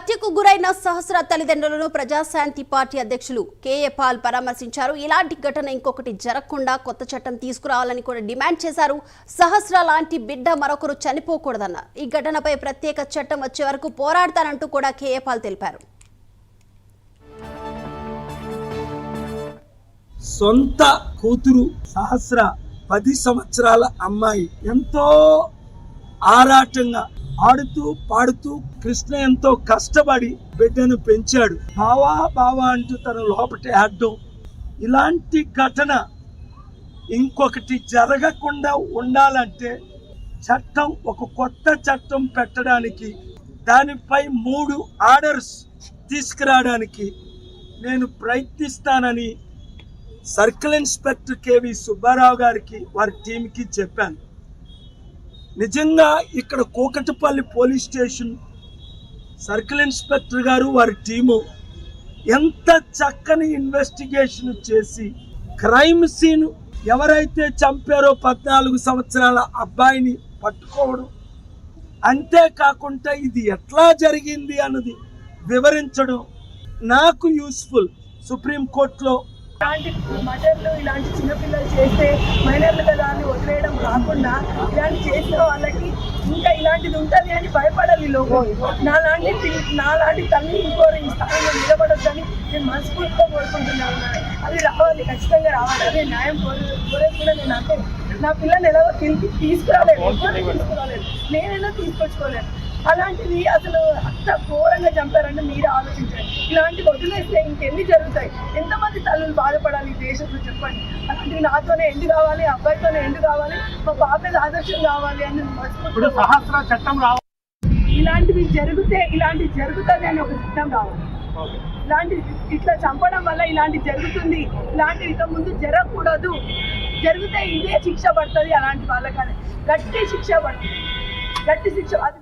హత్యకు గురైన సహస్ర తల్లిదండ్రులను ప్రజాశాంతి పార్టీ అధ్యక్షులు కేఏ పాల్ పరామర్శించారు. ఇలాంటి ఘటన ఇంకొకటి జరగకుండా కొత్త చట్టం తీసుకురావాలని కూడా డిమాండ్ చేశారు. సహస్ర లాంటి బిడ్డ మరొకరు చనిపోకూడదన్నారు. ఈ ఘటనపై ప్రత్యేక చట్టం వచ్చే వరకు పోరాడతానంటూ కూడా కేఏ పాల్ తెలిపారు. సొంత కూతురు సహస్ర పది సంవత్సరాల అమ్మాయి ఎంతో ఆరాటంగా ఆడుతూ పాడుతూ కృష్ణ ఎంతో కష్టపడి బిడ్డను పెంచాడు. బావా బావా అంటూ తన లోపటి ఆడడం. ఇలాంటి ఘటన ఇంకొకటి జరగకుండా ఉండాలంటే చట్టం ఒక కొత్త చట్టం పెట్టడానికి దానిపై మూడు ఆర్డర్స్ తీసుకురావడానికి నేను ప్రయత్నిస్తానని circle inspector K V Subbarao గారికి వారి టీంకి చెప్పాను. నిజంగా ఇక్కడ Kukatpally police station circle inspector గారు వారి టీము ఎంత చక్కని ఇన్వెస్టిగేషన్ చేసి క్రైమ్ సీన్ ఎవరైతే చంపారో పద్నాలుగు సంవత్సరాల అబ్బాయిని పట్టుకోవడం అంతేకాకుండా ఇది ఎట్లా జరిగింది అన్నది వివరించడం నాకు యూస్ఫుల్ సుప్రీంకోర్టులో ఇలాంటి మటర్లు ఇలాంటి చిన్నపిల్లలు చేస్తే మైనర్లు కదా అని చేసిన వాళ్ళకి ఇంకా ఇలాంటిది ఉంటుంది అని భయపడాలి లోకం. నాలాంటి నాలాంటి తల్లి ఇంకోరు ఈ స్థానంలో నిలబడొద్దని నేను మనస్ఫూర్తిగా కోరుకుంటున్నాను అది రావాలి ఖచ్చితంగా రావాలి. అదే న్యాయం కోరే కోరేది కూడా నేను అంటే నా పిల్లని ఎలాగో తిరిగి తీసుకురాలేదు తీసుకురాలేదు. నేనైనా తీసుకొచ్చుకోలేను. అలాంటిది అసలు అంత ఘోరంగా చంపారంటే మీరే ఆలోచించండి. ఇలాంటివి వదిలేస్తే ఇంకెన్ని జరుగుతాయి? ఎంతమంది తల్లులు బాధపడాలి ఈ దేశంలో చెప్పండి? అలాంటివి నాతోనే ఎండు కావాలి అబ్బాయితోనే ఎండు కావాలి మా పాపది ఆదర్శం కావాలి అని సహస్ర చట్టం రావాలి ఇలాంటివి జరిగితే ఇలాంటివి జరుగుతుంది అని ఒక చట్టం రావాలి. ఇలాంటి ఇట్లా చంపడం వల్ల ఇలాంటి జరుగుతుంది. ఇలాంటివి ఇక ముందు జరగకూడదు. జరిగితే ఇదే శిక్ష పడుతుంది అలాంటి వాళ్ళకని గట్టి శిక్ష పడుతుంది. గట్టి శిక్ష అది